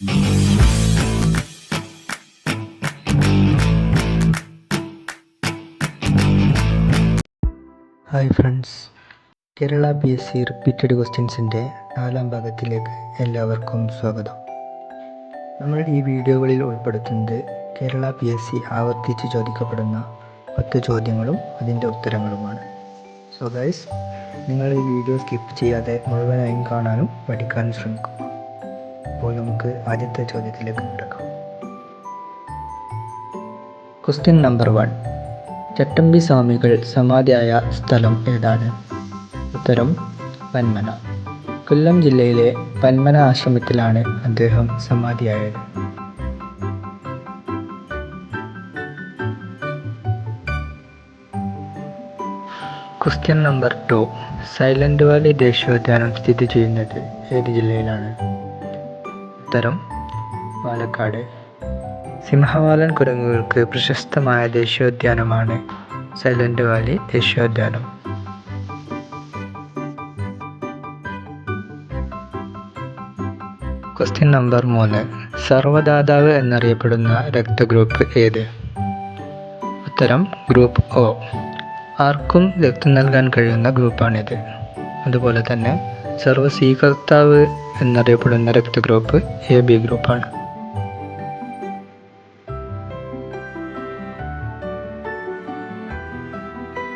Hi friends Kerala P S C repeated ക്വസ്റ്റ്യൻസിന്റെ നാലാം ഭാഗത്തിലേക്ക് എല്ലാവർക്കും സ്വാഗതം. നമ്മൾ ഈ വീഡിയോകളിൽ ഉൾപ്പെടുത്തുന്നത് കേരള പി എസ് സി ആവർത്തിച്ച് ചോദിക്കപ്പെടുന്ന പത്ത് ചോദ്യങ്ങളും അതിന്റെ ഉത്തരങ്ങളുമാണ്. സോ ഗൈസ് നിങ്ങൾ ഈ വീഡിയോ സ്കിപ്പ് ചെയ്യാതെ മുഴുവനായും കാണാനും പഠിക്കാനും ശ്രമിക്കുക. അപ്പോൾ നമുക്ക് ആദ്യത്തെ ചോദ്യത്തിലേക്ക് കിടക്കാം ക്വസ്റ്റ്യൻ നമ്പർ വൺ ചട്ടമ്പി സ്വാമികൾ സമാധിയായ സ്ഥലം ഏതാണ്? ഉത്തരം പന്മന. കൊല്ലം ജില്ലയിലെ പന്മന ആശ്രമത്തിലാണ് അദ്ദേഹം സമാധിയായത്. Question number two silent valley ദേശീയോദ്യാനം സ്ഥിതി ചെയ്യുന്നത് ഏത് ജില്ലയിലാണ്? ഉത്തരം പാലക്കാട്. സിംഹവാലൻ കുരങ്ങുകൾക്ക് പ്രശസ്തമായ ദേശീയോദ്യാനമാണ് സൈലന്റ് വാലി ദേശീയോദ്യാനം. ക്വസ്റ്റ്യൻ നമ്പർ മൂന്ന്. സർവദാതാവ് എന്നറിയപ്പെടുന്ന രക്തഗ്രൂപ്പ് ഏത്? ഉത്തരം ഗ്രൂപ്പ് ഒ. ആർക്കും രക്തം നൽകാൻ കഴിയുന്ന ഗ്രൂപ്പാണിത്. അതുപോലെ തന്നെ സർവസ്വീകർത്താവ് എന്നറിയപ്പെടുന്ന രക്തഗ്രൂപ്പ് എ ബി ഗ്രൂപ്പാണ്.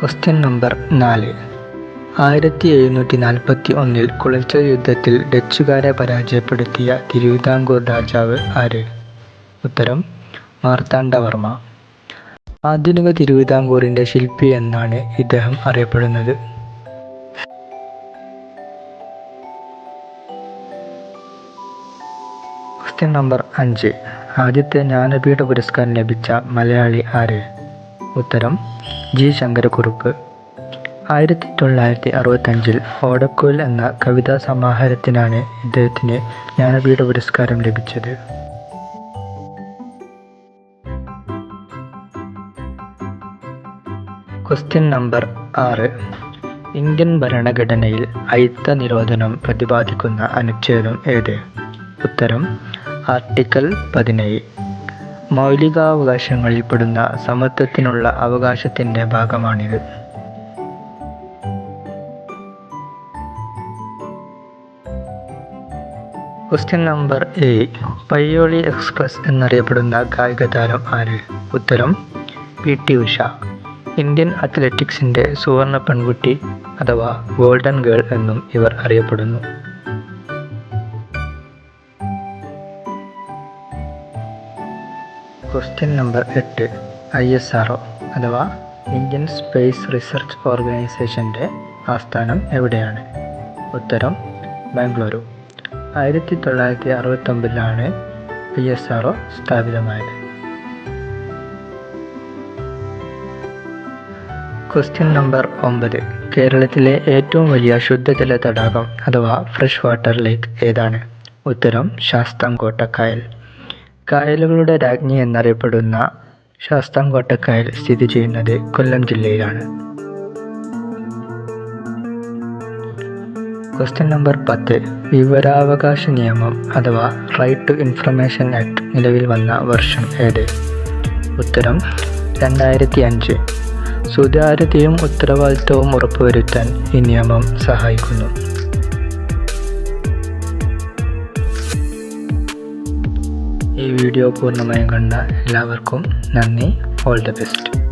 ക്വസ്റ്റ്യൻ നമ്പർ നാല്. ആയിരത്തി എഴുന്നൂറ്റി നാൽപ്പത്തി ഒന്നിൽ കുളച്ചൽ യുദ്ധത്തിൽ ഡച്ചുകാരെ പരാജയപ്പെടുത്തിയ തിരുവിതാംകൂർ രാജാവ് ആര്? ഉത്തരം മാർത്താണ്ഡവർമ്മ. ആധുനിക തിരുവിതാംകൂറിന്റെ ശില്പി എന്നാണ് ഇദ്ദേഹം അറിയപ്പെടുന്നത്. ക്വസ്റ്റ്യൻ നമ്പർ അഞ്ച്. ആദ്യത്തെ ജ്ഞാനപീഠ പുരസ്കാരം ലഭിച്ച മലയാളി ആര്? ഉത്തരം ജി. ശങ്കരക്കുറുപ്പ്. ആയിരത്തി തൊള്ളായിരത്തി അറുപത്തഞ്ചിൽ ഓടക്കോൽ എന്ന കവിതാ സമാഹാരത്തിനാണ് ഇദ്ദേഹത്തിന് ജ്ഞാനപീഠ പുരസ്കാരം ലഭിച്ചത്. ക്വസ്റ്റ്യൻ നമ്പർ ആറ്. ഇന്ത്യൻ ഭരണഘടനയിൽ അയിത്ത നിരോധനം പ്രതിപാദിക്കുന്ന അനുച്ഛേദം ഏത്? ഉത്തരം ആർട്ടിക്കിൾ പതിനേഴ്. മൗലികാവകാശങ്ങളിൽപ്പെടുന്ന സമത്വത്തിനുള്ള അവകാശത്തിന്റെ ഭാഗമാണിത്. Question number A Payyoli express എന്നറിയപ്പെടുന്ന കായിക താരം ആര്? ഉത്തരം പി. ടി. ഉഷ. ഇന്ത്യൻ അത്ലറ്റിക്സിന്റെ സുവർണ പെൺകുട്ടി അഥവാ ഗോൾഡൻ ഗേൾ എന്നും ഇവർ അറിയപ്പെടുന്നു. ക്വസ്റ്റ്യൻ നമ്പർ എട്ട് ഐ എസ് ആർ ഒ അഥവാ ഇന്ത്യൻ സ്പേസ് റിസർച്ച് ഓർഗനൈസേഷന്റെ ആസ്ഥാനം എവിടെയാണ്? ഉത്തരം ബാംഗ്ലൂരു. ആയിരത്തി തൊള്ളായിരത്തി അറുപത്തൊമ്പതിലാണ് ഐ എസ് ആർ ഒ സ്ഥാപിതമായത്. ക്വസ്റ്റ്യൻ നമ്പർ ഒമ്പത് കേരളത്തിലെ ഏറ്റവും വലിയ ശുദ്ധജല തടാകം അഥവാ ഫ്രഷ് വാട്ടർ ലേക്ക് ഏതാണ്? ഉത്തരം ശാസ്താംകോട്ട കായൽ. കായലുകളുടെ രാജ്ഞി എന്നറിയപ്പെടുന്ന ശാസ്താംകോട്ട കായൽ സ്ഥിതി ചെയ്യുന്നത് കൊല്ലം ജില്ലയിലാണ്. ക്വസ്റ്റ്യൻ നമ്പർ പത്ത്. വിവരാവകാശ നിയമം അഥവാ റൈറ്റ് ടു ഇൻഫർമേഷൻ ആക്ട് നിലവിൽ വന്ന വർഷം ഏത്? ഉത്തരം രണ്ടായിരത്തി അഞ്ച് സുതാര്യതയും ഉത്തരവാദിത്വവും ഉറപ്പുവരുത്താൻ ഈ നിയമം സഹായിക്കുന്നു. ഈ വീഡിയോ പൂർണമായും കണ്ട എല്ലാവർക്കും നന്ദി. All the best